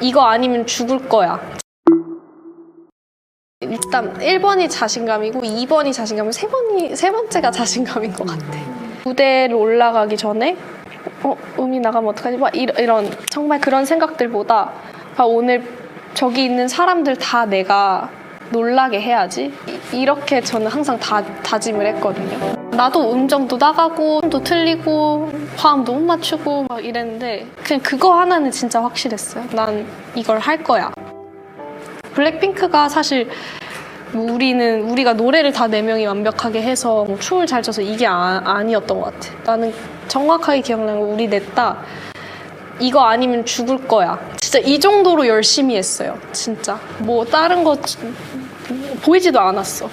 이거 아니면 죽을 거야. 일단 1번이 자신감이고 2번이 자신감이고 세 번이 세 번째가 자신감인 것 같아. 무대를 올라가기 전에 어 음이 나가면 어떡하지? 막 이런, 이런 정말 그런 생각들보다 아, 오늘 저기 있는 사람들 다 내가 놀라게 해야지 이- 이렇게 저는 항상 다, 다짐을 했거든요. 나도 음정도 나가고 또 틀리고 화음도 못 맞추고 막 이랬는데 그냥 그거 하나는 진짜 확실했어요. 난 이걸 할 거야. 블랙핑크가 사실 뭐 우리는 우리가 노래를 다 네 명이 완벽하게 해서 뭐 춤을 잘 춰서 이게 아, 니었던것 같아. 나는 정확하게 기억나는 거 우리 넷다 이거 아니면 죽을 거야. 진짜 이 정도로 열심히 했어요. 진짜 뭐 다른 거 지- 보이지도 않았어.